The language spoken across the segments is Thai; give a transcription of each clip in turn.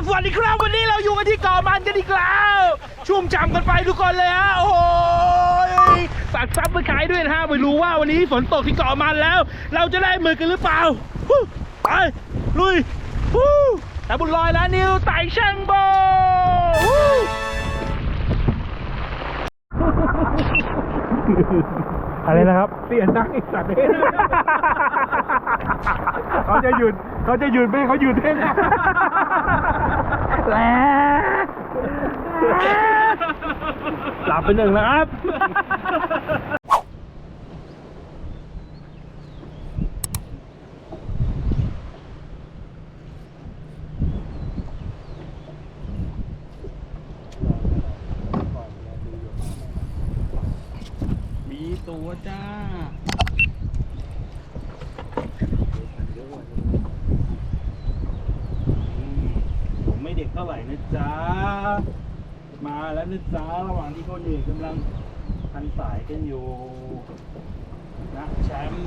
บสวัสดีครับวันนี้เราอยู่กันที่เกาะมันกันอีกแล้วชุ่มฉ่ำกันไปทุกคนเลยฮะโอ้โหฝากซับไปขายด้วยนะฮะไม่รู้ว่าวันนี้ฝนตกที่เกาะมันแล้ว เราจะได้มือกันหรือเปล่าฮู้ไปลุยฮู้แต่บุญลอยและนิวไต่ช่างโบฮู้อะไรนะครับเปลี่ยนนั่งอีกสัตว์เลยเขาจะหยุดเขาจะหยุดไม่ให้เขาหยุดเอง หลับไปหนึ่งนะครับ มีตัวจ้า ผมไม่เด็กเท่าไหร่ นะจ๊ะ มาแล้วนะจ๊ะระหว่างที่คนอื่นกำลังพันสายกันอยู่นะแชมป์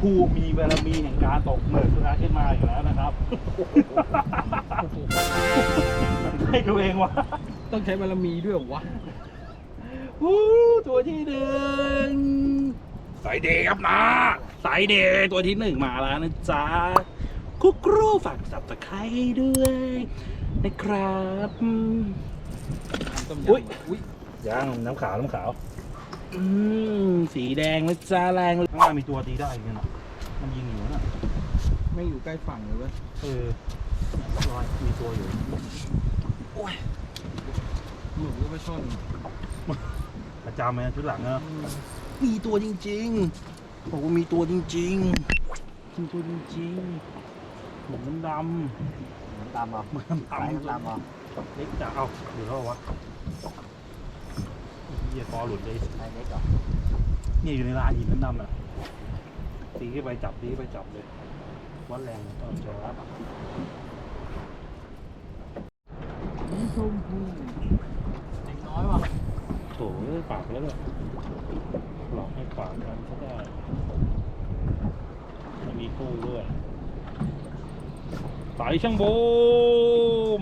ผู้มีบารมีแห่งการตกหมึกขึ้นมาอีกแล้วนะครับให้ตัวเองวะต้องใช้บารมีด้วยเหรอวะวู้ตัวที่หนึ่งสายเดย์ครับนะสายเดย์ตัวที่หนึ่งมาแล้วนะจ๊ะคุกรูฝากสับตะไคร้ด้วย นะครับอืมต้มอุ๊ยยำอุ้ยยังน้ำขาวน้ำขาวอืมสีแดงนะจ๊ะแรงข้างหน้ามีตัวตีได้อีกเนี่ยนะมันยิงอยู่นะไม่อยู่ใกล้ฝั่งเลยเว้ยเออลอยมีตัวอยู่โอ้ยหลุดก็ไปชนประจำเลยนะชุดหลังเนอะมีตัวจริงๆบอกว่ามีตัวจริงๆมีตัวจริงๆเหมือนน้ำดำ ตามมาเหมือนน้ำดำตามมาเล็กจะเอาหรือเท่าวะเฮียคอหลุดเลยไอ้เล็กเหรอเนี่ยอยู่ในร้านหินน้ำดำอะตีขึ้นไปจับตีขึ้นไปจับเลยวัดแรงตอนเจอรับชมพูเด็กน้อยว่ะโถ่ปากแล้วเลยหลอกให้ขวางกันก็ได้ไม่มีคู่ด้วย ไต่ช่างโบ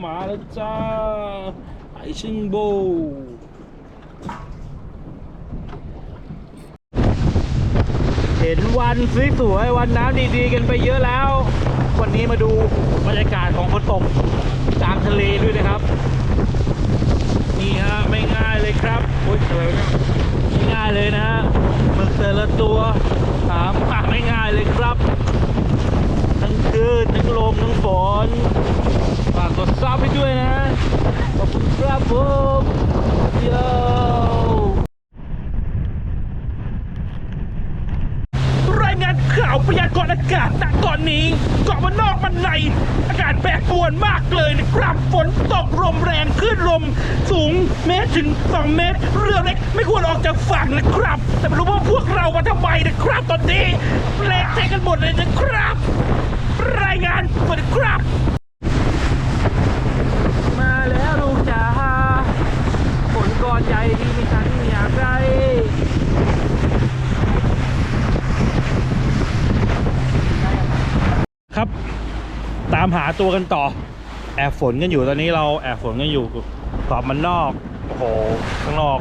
มาแล้วจ้าไต่ช่างโบเห็นวันสวยๆวันน้ำดีๆกันไปเยอะแล้ว วันนี้มาดูบรรยากาศของฝนตกกลางทะเลด้วยนะครับ นี่ฮะไม่ง่ายเลยครับโอ๊ยอะไรเนี่ยไม่ง่ายเลยนะฮะมึกแต่ละตัวหามาไม่ง่ายเลยครับ คลื่นทั้งลมทั้งฝนฝากกดซับให้ด้วยนะ ขอบคุณครับผมโยรายงานข่าวพยากรณ์อากาศณตอนนี้เกาะมันนอกมันใน อากาศแปรปรวนมากเลยนะครับฝนตกลมแรงคลื่นลมสูงเมตรถึง 2 เมตร เรือเล็กไม่ควรออกจากฝั่งนะครับ แต่ไม่รู้ว่าพวกเรามาทำไมนะครับ ตอนนี้เละเทะกันหมดเลยนะครับ รายงานสวัสดีครับ มาแล้วลูกจ๋าฝนก้อนใหญ่ที่มีฉันอยากได้ ครับ ตาม หาตัวกันต่อ แอบฝนกันอยู่ตอนนี้เราแอบฝนกันอยู่เกาะมันนอกโอ้โหข้างนอก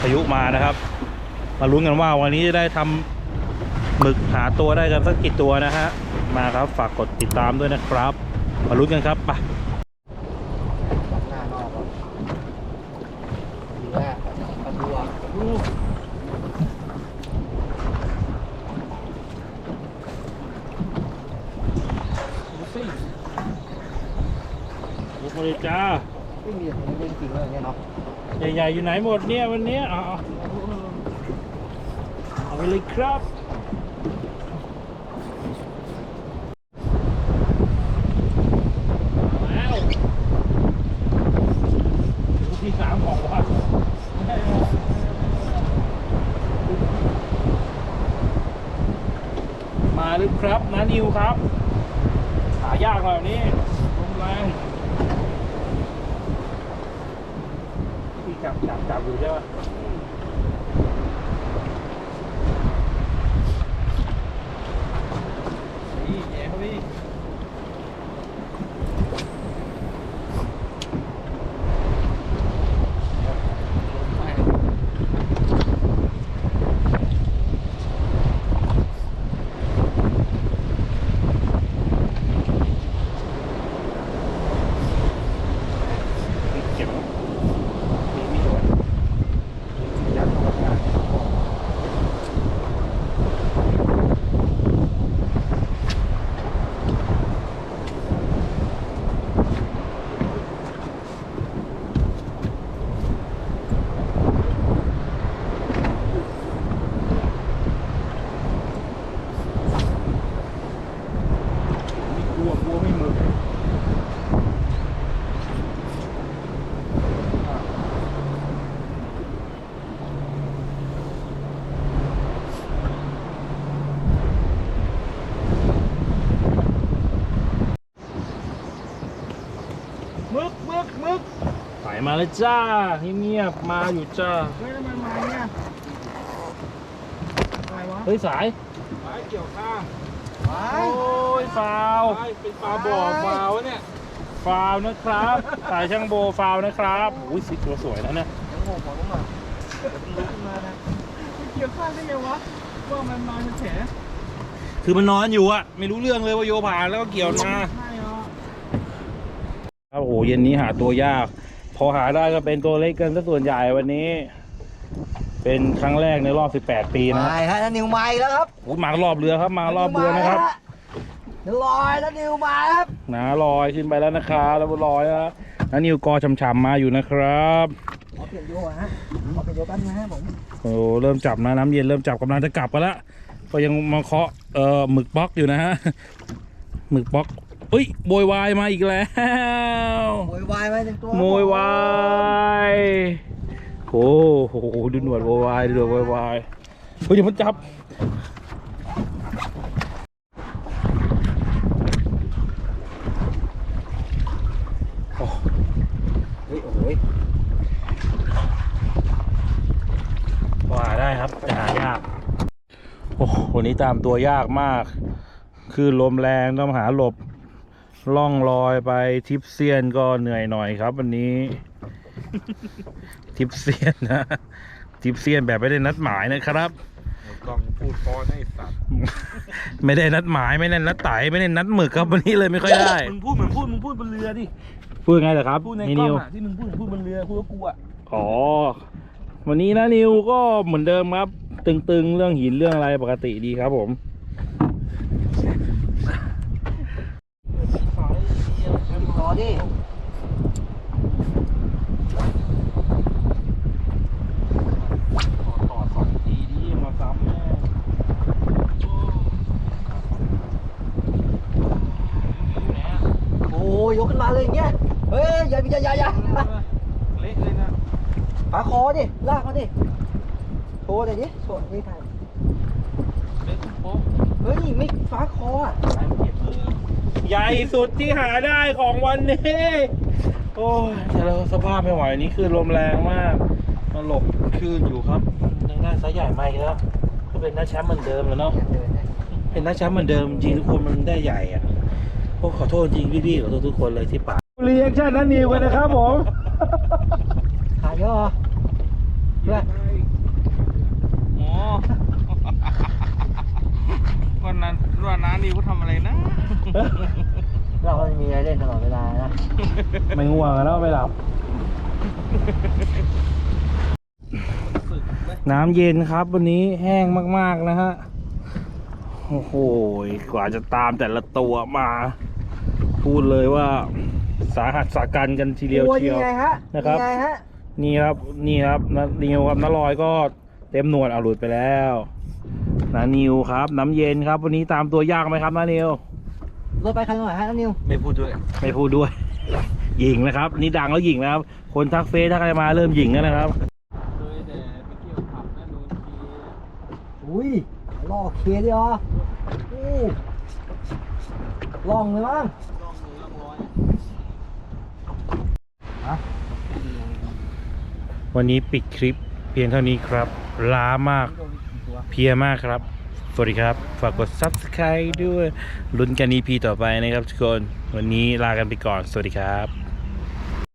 พายุมานะครับ มาลุ้นกันว่าวันนี้จะได้ทำหมึกหาตัวได้กันสักกี่ตัวนะฮะมาครับฝากกดติดตามด้วยนะครับ มาลุ้นกันครับไปหน้านอกอะทีแรกตะบัวดูดูสิ ลุกมา เลยจ้าไม่มีอะไรเล่นจริงเลยเนี่ยเนาะใหญ่ๆอยู่ไหนหมดเนี่ยวันนี้เอาเอาเอาไปเลยครับมาแล้วลูกที่สามของวันมาหรือครับนานิวครับ หายากแบบนี้ลมแรง จับจับจับอยู่ใช่ปะมึกมึกมึก สาย มาแล้วจ้าเงียบๆมาอยู่จ้าเฮ้ยทำไมมาเนี่ยอะไรวะเฮ้ยสายไม้เกี่ยวข้างไปโอ้ยฟาวไม้เป็นปลาบอกปลาวะเนี่ยฟาวนะครับสายช่างโบฟาวนะครับอุ้ยสีตัวสวยแล้วเนี่ยยังงงของมาเดี๋ยวมันลุกขึ้นมานะเกี่ยวข้างได้ไงวะว่ามันมาเป็นแผลคือมันนอนอยู่อะไม่รู้เรื่องเลยว่าโยผ่านแล้วก็เกี่ยวมาใช่เหรอครับโอ้โหเย็นนี้หาตัวยาก พอหาได้ก็เป็นตัวเล็กกันซะส่วนใหญ่วันนี้ เป็นครั้งแรกในรอบ 18 ปีนะไม่ฮะนั่นนิวมาอีกแล้วครับโอ้ยมารอบเรือครับ มารอบเรือนะครับลอยแล้วนิวมาครับนะลอยขึ้นไปแล้วนะครับแล้วลอยแล้วนะนิวกอช่ำๆมาอยู่นะครับ ขอเปลี่ยนโยฮะขอเปลี่ยนโยแป๊บนึงนะผมโอ้เริ่มจับนะน้ำเย็นเริ่มจับกำลังจะกลับกันละก็ยังมาเคาะเอ่อหมึกบล็อกอยู่นะฮะหมึกบล็อก เอ้ยโวยวายมาอีกแล้วโวยวายไปหนึ่งตัวโวยวายโอ้โหดูหนวดโวยวายดูหนวดโวยวายเฮ้ยเดี๋ยวมันจับโอ้เฮ้ยโอ้ยก็หาได้ครับแต่หายากโอ้โหวันนี้ตามตัวยากมาก คือลมแรงต้องหาหลบ ล่องลอยไปทิปเซียนก็เหนื่อยหน่อยครับ วันนี้ ทิปเซียนนะทิปเซียนแบบไม่ได้นัดหมายนะครับกล่องพูดพอให้สัตว์ไม่ได้นัดหมายไม่ได้นัดไต่ไม่ได้นัดหมึกครับวันนี้เลยไม่ค่อยได้ มึงพูดเหมือนพูดมึงพูดบนเรือดิ พูดไงเหรอครับพูดในนี่กล้นิองวอะที่มึงพูดพูดบนเรือพูดว่ากูอะอ๋อ วันนี้นะนิวก็เหมือนเดิมครับ ตึงๆ เรื่องหินเรื่องอะไรปกติดีครับผม รอดิ ต่อสองทีนี้มาซ้ำแม่ โอ้ ยยกขึ้นมาเลยอย่างเงี้ย เฮ้ยอย่าอย่าอย่าอย่าเละเลยนะฝาคอดิ ลากเขาดิ โชว์หน่อยดิโชว์นี่ถ่ายเละโป๊ะเฮ้ย ไม่ฝาคออะไปเก็บเลยใหญ่สุดที่หาได้ของวันนี้ โอ้ยแต่เราสภาพไม่ไหวนี่คือลมแรงมากมาหลบคลื่นอยู่ครับยังได้ไซส์ใหญ่มาอีกแล้วก็เป็นนักแชมป์เหมือนเดิมแล้วเนาะ เป็นนักแชมป์เหมือนเดิมจริงทุกคนมันได้ใหญ่อะ โอ้ขอโทษจริงพี่ๆขอโทษทุกคนเลยที่ปากรีแอคชั่นนั้นนิวกันนะครับผมถ่ายเยอะเหรอเพื่อนหมอวันนั้นวันนั้นนี่เขาทำอะไรนะ เราก็มีอะไรเล่นตลอดเวลานะ ไม่ง่วงแล้วไม่หลับ น้ำเย็นครับวันนี้แห้งมากๆนะฮะ โอ้โห กว่าจะตามแต่ละตัวมา พูดเลยว่าสาหัสสากันกันทีเดียวโอ้ยเชียวยังไงฮะนะครับยังไงฮะนี่ครับนี่ครับนะนิวครับน้าลอยก็เต็มหนวดเอาหลุดไปแล้วนานิวครับ น้ำเย็นครับ วันนี้ตามตัวยากไหมครับนานิวรถไปคันไหนฮะน้องนิวไม่พูดด้วย ไม่พูดด้วยหยิงนะครับ นี่ดังแล้วหยิงแล้วครับ คนทักเฟซทักอะไรมาเริ่มหยิงแล้วนะครับเคยแต่ไปเที่ยวผับนั่นโดนทีอุ้ยล่อเคดิเหรออู้ลองเลยมั้ง วันนี้ปิดคลิปเพียงเท่านี้ครับ ล้ามาก เพียมากครับ สวัสดีครับ ฝากกด subscribe ด้วยลุ้นกัน EP ต่อไปนะครับทุกคน วันนี้ลากันไปก่อน สวัสดีครับ